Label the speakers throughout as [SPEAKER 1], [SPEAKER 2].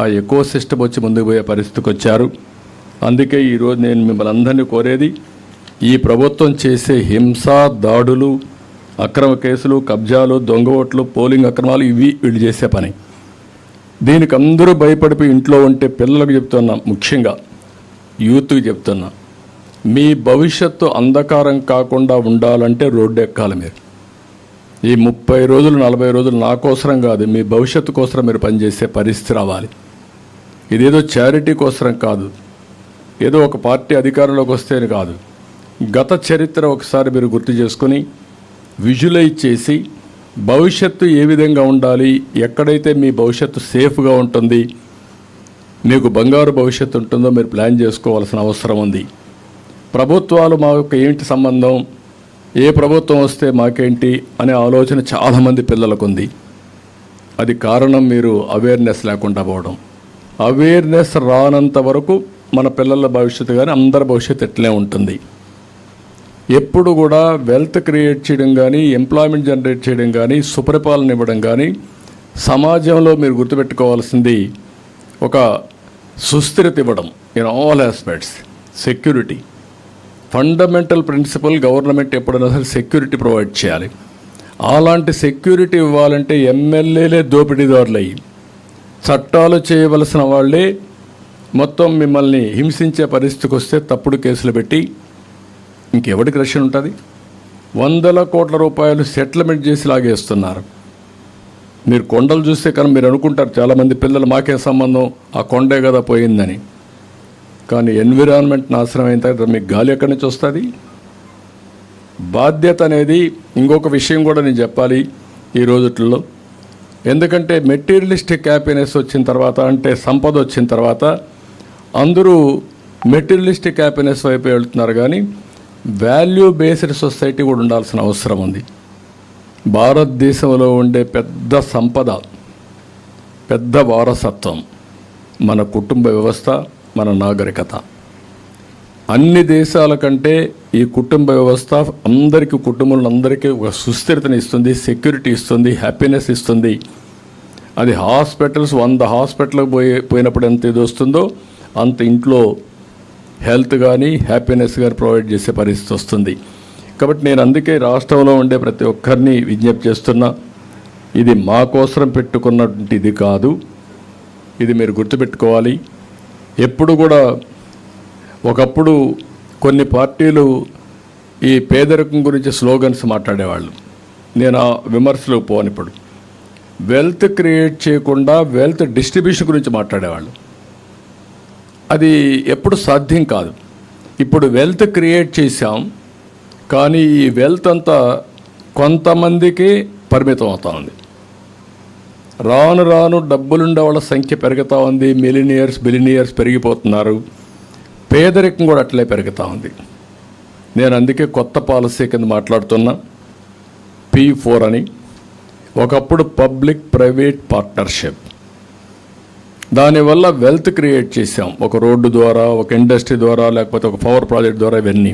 [SPEAKER 1] ఆ ఎక్కువ సిస్టమ్ వచ్చి ముందుకు పోయే పరిస్థితికి వచ్చారు. అందుకే ఈరోజు నేను మిమ్మల్ని అందరినీ కోరేది ఈ ప్రభుత్వం చేసే హింస దాడులు అక్రమ కేసులు కబ్జాలు దొంగ ఓట్లు పోలింగ్ అక్రమాలు ఇవి వీళ్ళు చేసే పని. దీనికి అందరూ భయపడిపోయి ఇంట్లో ఉంటే పిల్లలకు చెప్తున్నా ముఖ్యంగా యూత్కి చెప్తున్నా మీ భవిష్యత్తు అంధకారం కాకుండా ఉండాలంటే రోడ్డు ఎక్కాలి మీరు. ఈ ముప్పై రోజులు నలభై రోజులు నా కోసరం కాదు మీ భవిష్యత్తు కోసం మీరు పనిచేసే పరిస్థితి రావాలి. ఇదేదో చారిటీ కోసరం కాదు. ఏదో ఒక పార్టీ అధికారంలోకి వస్తేనే కాదు. గత చరిత్ర ఒకసారి మీరు గుర్తు చేసుకుని విజువలైజ్ చేసి భవిష్యత్తు ఏ విధంగా ఉండాలి ఎక్కడైతే మీ భవిష్యత్తు సేఫ్గా ఉంటుంది మీకు బంగారు భవిష్యత్తు ఉంటుందో మీరు ప్లాన్ చేసుకోవాల్సిన అవసరం ఉంది. ప్రభుత్వాలు మాకు ఏంటి సంబంధం? ఏ ప్రభుత్వం వస్తే మాకేంటి? అనే ఆలోచన చాలామంది పిల్లలకు ఉంది. అది కారణం మీరు అవేర్నెస్ లేకుండా పోవడం. అవేర్నెస్ రానంత వరకు మన పిల్లల భవిష్యత్తు కానీ అందరి భవిష్యత్తు ఎట్లే ఉంటుంది. ఎప్పుడు కూడా వెల్త్ క్రియేట్ చేయడం కానీ ఎంప్లాయ్మెంట్ జనరేట్ చేయడం కానీ సుపరిపాలన ఇవ్వడం కానీ సమాజంలో మీరు గుర్తుపెట్టుకోవాల్సింది ఒక సుస్థిరత ఇవ్వడం in all aspects security fundamental principle government ఎప్పుడైనా సరే సెక్యూరిటీ ప్రొవైడ్ చేయాలి. అలాంటి సెక్యూరిటీ ఇవ్వాలంటే ఎమ్మెల్యేలే దోపిడీదారులు అయ్యి చట్టాలు చేయవలసిన వాళ్ళే మొత్తం మిమ్మల్ని హింసించే పరిస్థితికి వస్తే తప్పుడు కేసులు పెట్టి ఇంకెవడికి రక్షణ ఉంటుంది? వందల కోట్ల రూపాయలు సెటిల్మెంట్ చేసి లాగేస్తున్నారు. మీరు కొండలు చూస్తే కానీ మీరు అనుకుంటారు చాలామంది పిల్లలు మాకే సంబంధం ఆ కొండే కదా పోయిందని. కానీ ఎన్విరాన్మెంట్ నాశనం అయిన తర్వాత మీకు గాలి ఎక్కడి నుంచి వస్తుంది? బాధ్యత అనేది ఇంకొక విషయం కూడా నేను చెప్పాలి ఈ రోజుల్లో. ఎందుకంటే మెటీరియలిస్టిక్ హ్యాపీనెస్ వచ్చిన తర్వాత అంటే సంపద వచ్చిన తర్వాత అందరూ మెటీరియలిస్టిక్ హ్యాపీనెస్ వైపు వెళ్తున్నారు కానీ వాల్యూ బేస్డ్ సొసైటీ కూడా ఉండాల్సిన అవసరం ఉంది. భారతదేశంలో ఉండే పెద్ద సంపద పెద్ద వారసత్వం మన కుటుంబ వ్యవస్థ మన నాగరికత. అన్ని దేశాల కంటే ఈ కుటుంబ వ్యవస్థ అందరికీ కుటుంబంలో అందరికీ ఒక సుస్థిరతని ఇస్తుంది సెక్యూరిటీ ఇస్తుంది హ్యాపీనెస్ ఇస్తుంది. అది హాస్పిటల్స్ వంద హాస్పిటల్కి పోయి పోయినప్పుడు ఎంత ఇది వస్తుందో అంత ఇంట్లో హెల్త్ కానీ హ్యాపీనెస్ కానీ ప్రొవైడ్ చేసే పరిస్థితి వస్తుంది. కాబట్టి నేను అందుకే రాష్ట్రంలో ఉండే ప్రతి ఒక్కరిని విజ్ఞప్తి చేస్తున్నా ఇది మా కోసం పెట్టుకున్నటువంటి ఇది కాదు. ఇది మీరు గుర్తుపెట్టుకోవాలి. ఎప్పుడు కూడా ఒకప్పుడు కొన్ని పార్టీలు ఈ పేదరికం గురించి స్లోగన్స్ మాట్లాడేవాళ్ళు. నేను ఆ విమర్శలు పోనిప్పుడు. వెల్త్ క్రియేట్ చేయకుండా వెల్త్ డిస్ట్రిబ్యూషన్ గురించి మాట్లాడేవాళ్ళు. అది ఎప్పుడు సాధ్యం కాదు. ఇప్పుడు వెల్త్ క్రియేట్ చేశాం కానీ ఈ వెల్త్ అంతా కొంతమందికి పరిమితం అవుతా ఉంది. రాను రాను డబ్బులుండే వాళ్ళ సంఖ్య పెరుగుతూ ఉంది మిలినియర్స్ బిలినియర్స్ పెరిగిపోతున్నారు. పేదరికం కూడా అట్లే పెరుగుతూ ఉంది. నేను అందుకే కొత్త పాలసీ కింద మాట్లాడుతున్నా పీ ఫోర్ అని. ఒకప్పుడు పబ్లిక్ ప్రైవేట్ పార్ట్నర్షిప్. దానివల్ల వెల్త్ క్రియేట్ చేసాం ఒక రోడ్డు ద్వారా ఒక ఇండస్ట్రీ ద్వారా లేకపోతే ఒక పవర్ ప్రాజెక్ట్ ద్వారా ఇవన్నీ.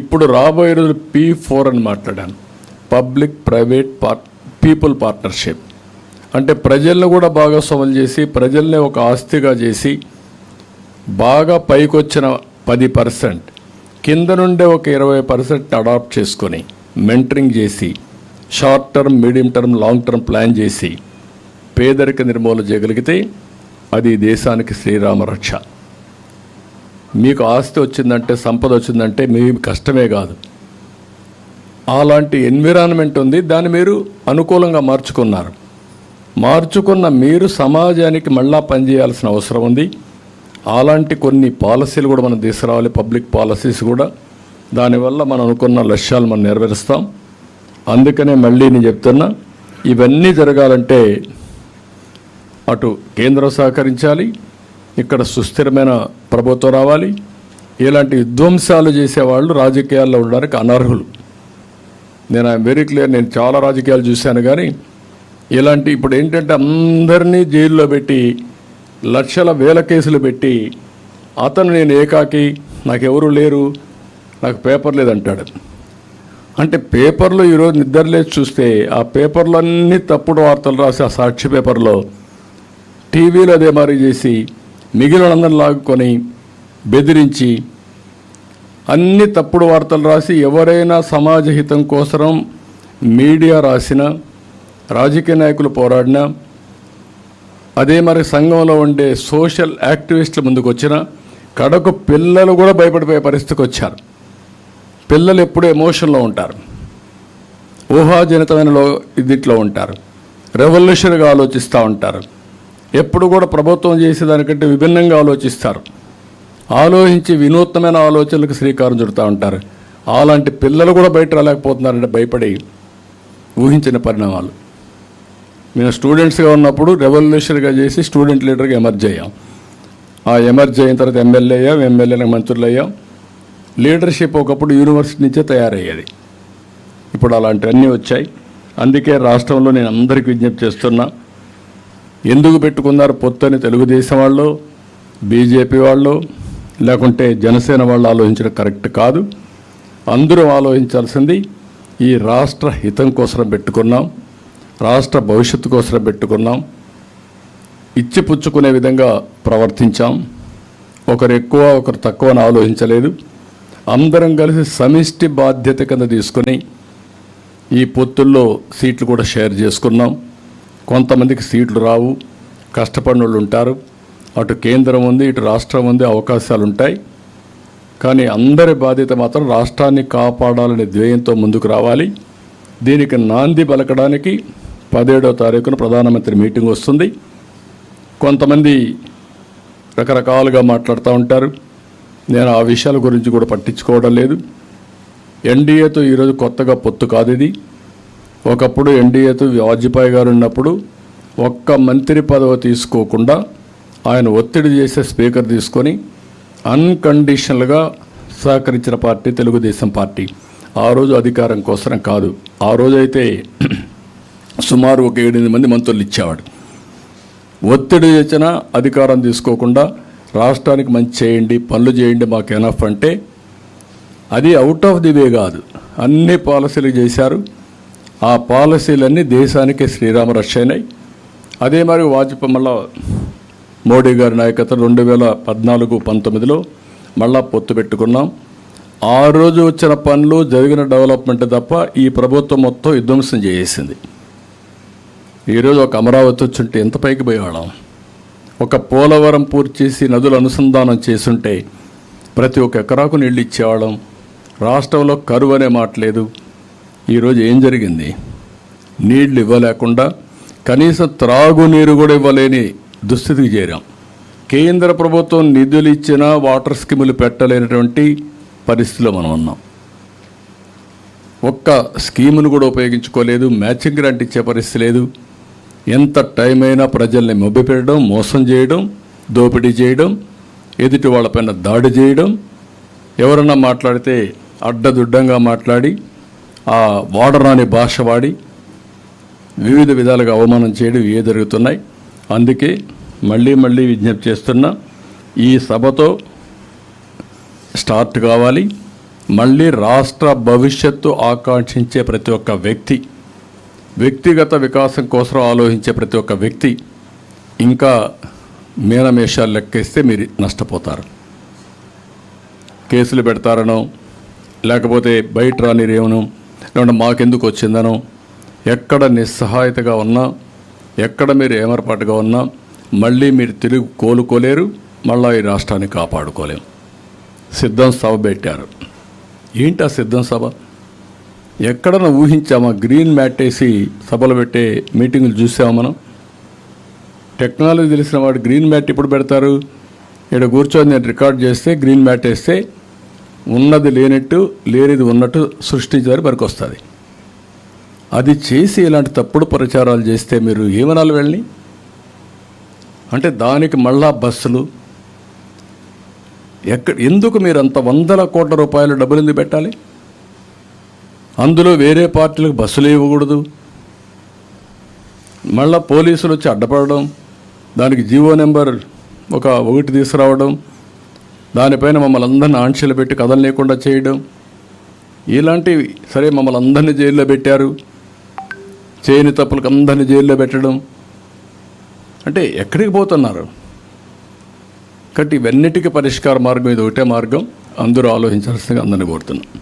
[SPEAKER 1] ఇప్పుడు రాబోయే రోజులు పీ ఫోర్ అని మాట్లాడాను. Public private part people partnership. అంటే ప్రజలను కూడా భాగస్వాములు చేసి ప్రజల్ని ఒక ఆస్తిగా చేసి బాగా పైకొచ్చిన పది పర్సెంట్ కింద నుండే ఒక ఇరవై పర్సెంట్ అడాప్ట్ చేసుకొని మెంటరింగ్ చేసి short term medium term long term plan చేసి పేదరిక నిర్మూలన చేయగలిగితే అది దేశానికి శ్రీరామ రక్ష. మీకు ఆస్తి వచ్చిందంటే సంపద వచ్చిందంటే మీ కష్టమే కాదు. అలాంటి ఎన్విరాన్మెంట్ ఉంది దాన్ని మీరు అనుకూలంగా మార్చుకున్నారు. మార్చుకున్న మీరు సమాజానికి మళ్ళా పనిచేయాల్సిన అవసరం ఉంది. అలాంటి కొన్ని పాలసీలు కూడా మనం తీసుకురావాలి పబ్లిక్ పాలసీస్ కూడా. దానివల్ల మనం అనుకున్న లక్ష్యాలు మనం నెరవేరుస్తాం. అందుకనే మళ్ళీ నేను చెప్తున్నా ఇవన్నీ జరగాలంటే అటు కేంద్రం సహకరించాలి ఇక్కడ సుస్థిరమైన ప్రభుత్వం రావాలి. ఇలాంటి విధ్వంసాలు చేసేవాళ్ళు రాజకీయాల్లో ఉండడానికి అనర్హులు. నేను ఐఎమ్ వెరీ క్లియర్ నేను చాలా రాజకీయాలు చూశాను కానీ ఇలాంటి ఇప్పుడు ఏంటంటే అందరినీ జైల్లో పెట్టి లక్షల వేల కేసులు పెట్టి అతను నేను ఏకాకి నాకెవరు లేరు నాకు పేపర్ లేదంటాడు. అంటే పేపర్లో ఈరోజు నిద్రలేచి చూస్తే ఆ పేపర్లన్నీ తప్పుడు వార్తలు రాసి ఆ సాక్షి పేపర్లో టీవీలో అదే మరి చేసి మిగిలిన అందరిని లాగుకొని బెదిరించి అన్ని తప్పుడు వార్తలు రాసి ఎవరైనా సమాజ హితం కోసరం మీడియా రాసిన రాజకీయ నాయకులు పోరాడినా అదే మరి సంఘంలో ఉండే సోషల్ యాక్టివిస్టులు ముందుకు వచ్చిన కడకు పిల్లలు కూడా భయపడిపోయే పరిస్థితికి వచ్చారు. పిల్లలు ఎప్పుడు ఎమోషన్లో ఉంటారు. ఊహాజనితమైన ఇదిట్లో దీంట్లో ఉంటారు. రెవల్యూషన్గా ఆలోచిస్తూ ఉంటారు. ఎప్పుడు కూడా ప్రభుత్వం చేసేదానికంటే విభిన్నంగా ఆలోచిస్తారు. ఆలోచించి వినూత్నమైన ఆలోచనలకు శ్రీకారం చుడుతూ ఉంటారు. అలాంటి పిల్లలు కూడా బయట రాలేకపోతున్నారంటే భయపడి ఊహించిన పరిణామాలు. మేము స్టూడెంట్స్గా ఉన్నప్పుడు రెవల్యూషన్గా చేసి స్టూడెంట్ లీడర్గా ఎమర్జ్ అయ్యాం. ఆ ఎమర్జ్ అయిన తర్వాత ఎమ్మెల్యే అయ్యాం ఎమ్మెల్యేలకు మంత్రులు అయ్యాం. లీడర్షిప్ ఒకప్పుడు యూనివర్సిటీ నుంచే తయారయ్యేది. ఇప్పుడు అలాంటివన్నీ వచ్చాయి. అందుకే రాష్ట్రంలో నేను అందరికీ విజ్ఞప్తి చేస్తున్నా ఎందుకు పెట్టుకున్నారు పొత్తని తెలుగుదేశం వాళ్ళు బీజేపీ వాళ్ళు లేకుంటే జనసేన వాళ్ళు ఆలోచించడం కరెక్ట్ కాదు. అందరూ ఆలోచించాల్సింది ఈ రాష్ట్ర హితం కోసం పెట్టుకున్నాం రాష్ట్ర భవిష్యత్తు కోసం పెట్టుకున్నాం. ఇచ్చిపుచ్చుకునే విధంగా ప్రవర్తించాం. ఒకరు ఎక్కువ ఒకరు తక్కువ అని ఆలోచించలేదు. అందరం కలిసి సమిష్టి బాధ్యత కింద తీసుకుని ఈ పొత్తుల్లో సీట్లు కూడా షేర్ చేసుకున్నాం. కొంతమందికి సీట్లు రావు. కష్టపడిన వాళ్ళు ఉంటారు. అటు కేంద్రం ఉంది ఇటు రాష్ట్రం ఉంది అవకాశాలు ఉంటాయి. కానీ అందరి బాధ్యత మాత్రం రాష్ట్రాన్ని కాపాడాలనే ధ్యేయంతో ముందుకు రావాలి. దీనికి నాంది పలకడానికి పదిహేడవ తారీఖున ప్రధానమంత్రి మీటింగ్ వస్తుంది. కొంతమంది రకరకాలుగా మాట్లాడుతూ ఉంటారు. నేను ఆ విషయాల గురించి కూడా పట్టించుకోవడం లేదు. ఎన్డీఏతో ఈరోజు కొత్తగా పొత్తు కాదు ఇది. ఒకప్పుడు ఎన్డీఏతో వాజ్పేయి గారు ఉన్నప్పుడు ఒక్క మంత్రి పదవి తీసుకోకుండా ఆయన ఒత్తిడి చేసే స్పీకర్ తీసుకొని అన్కండిషనల్గా సహకరించిన పార్టీ తెలుగుదేశం పార్టీ. ఆ రోజు అధికారం కోసం కాదు. ఆ రోజైతే సుమారు ఒక ఏడెనిమిది మంది మంత్రులు ఇచ్చేవాడు. ఒత్తిడి చేసిన అధికారం తీసుకోకుండా రాష్ట్రానికి మంచి చేయండి పనులు చేయండి మాకు ఎనఫ్ అంటే అది అవుట్ ఆఫ్ ది వే కాదు. అన్ని పాలసీలు చేశారు. ఆ పాలసీలన్నీ దేశానికి శ్రీరామ రక్ష అయినాయి. అదే మరి వాజ్పేయి మళ్ళా మోడీ గారి నాయకత్వం రెండు వేల పద్నాలుగు పంతొమ్మిదిలో మళ్ళా పొత్తు పెట్టుకున్నాం. ఆ రోజు వచ్చిన పనులు జరిగిన డెవలప్మెంట్ తప్ప ఈ ప్రభుత్వం మొత్తం విధ్వంసం చేసేసింది. ఈరోజు ఒక అమరావతి వచ్చుంటే ఎంత పైకి పోయేవాళ్ళం? ఒక పోలవరం పూర్తి చేసి నదులు అనుసంధానం చేసుంటే ప్రతి ఒక్క ఎకరాకు నీళ్ళు ఇచ్చేవాళ్ళం రాష్ట్రంలో కరువు అనే మాట లేదు. ఈరోజు ఏం జరిగింది? నీళ్ళు ఇవ్వలేకుండా కనీసం త్రాగునీరు కూడా ఇవ్వలేని దుస్థితికి చేరాం. కేంద్ర ప్రభుత్వం నిధులు ఇచ్చినా వాటర్ స్కీములు పెట్టలేనటువంటి పరిస్థితిలో మనం ఉన్నాం. ఒక్క స్కీమును కూడా ఉపయోగించుకోలేదు. మ్యాచింగ్ గ్రాంట్ ఇచ్చే పరిస్థితి లేదు. ఎంత టైం అయినా ప్రజల్ని మొబ్బిపెట్టడం మోసం చేయడం దోపిడీ చేయడం ఎదుటి వాళ్ళపైన దాడి చేయడం ఎవరన్నా మాట్లాడితే అడ్డదుడ్డంగా మాట్లాడి ఆ వాడరాని భాష వాడి వివిధ విధాలుగా అవమానం చేయడం ఏ జరుగుతున్నాయి. అందుకే మళ్ళీ మళ్ళీ విజ్ఞప్తి చేస్తున్నా ఈ సభతో స్టార్ట్ కావాలి. మళ్ళీ రాష్ట్ర భవిష్యత్తు ఆకాంక్షించే ప్రతి ఒక్క వ్యక్తి వ్యక్తిగత వికాసం కోసం ఆలోచించే ప్రతి ఒక్క వ్యక్తి ఇంకా మీనమేషాలు లెక్కేస్తే మీరు నష్టపోతారు. కేసులు పెడతారనో లేకపోతే బయట రానిరేమనో లేకుంటే మాకెందుకు వచ్చిందనో ఎక్కడ నిస్సహాయతగా ఉన్నా ఎక్కడ మీరు ఏమరపాటుగా ఉన్నా మళ్ళీ మీరు తిరిగి కోలుకోలేరు మళ్ళీ ఈ రాష్ట్రాన్ని కాపాడుకోలేము సిద్ధం సభ పెట్టారు. ఏంటి ఆ సిద్ధం సభ? ఎక్కడన్నా ఊహించామా గ్రీన్ మ్యాట్ వేసి సభలు పెట్టే మీటింగులు చూసామా మనం? టెక్నాలజీ తెలిసిన వాడు గ్రీన్ మ్యాట్ ఇప్పుడు పెడతారు? ఇక్కడ కూర్చొని నేను రికార్డ్ చేస్తే గ్రీన్ మ్యాట్ వేస్తే ఉన్నది లేనట్టు లేనిది ఉన్నట్టు సృష్టించారు మనకు వస్తుంది. అది చేసి ఇలాంటి తప్పుడు ప్రచారాలు చేస్తే మీరు ఏమనాలి వెళ్ళి అంటే దానికి మళ్ళా బస్సులు. ఎక్కడ ఎందుకు మీరు అంత వందల కోట్ల రూపాయలు డబ్బులు ఎందుకు పెట్టాలి? అందులో వేరే పార్టీలకు బస్సులు ఇవ్వకూడదు. మళ్ళా పోలీసులు వచ్చి అడ్డపడడం దానికి జీవో నెంబర్ ఒక ఒకటి తీసుకురావడం దానిపైన మమ్మల్ని అందరిని ఆంక్షలు పెట్టి కథలు లేకుండా చేయడం. ఇలాంటివి సరే మమ్మల్ని అందరినీ జైల్లో పెట్టారు. చేయని తప్పులకు అందరినీ జైల్లో పెట్టడం. అంటే ఎక్కడికి పోతున్నారు? కాబట్టి ఇవన్నిటికీ పరిష్కార మార్గం ఇది ఒకటే మార్గం. అందరూ ఆలోచించాల్సిందిగా అందరిని కోరుతున్నాం.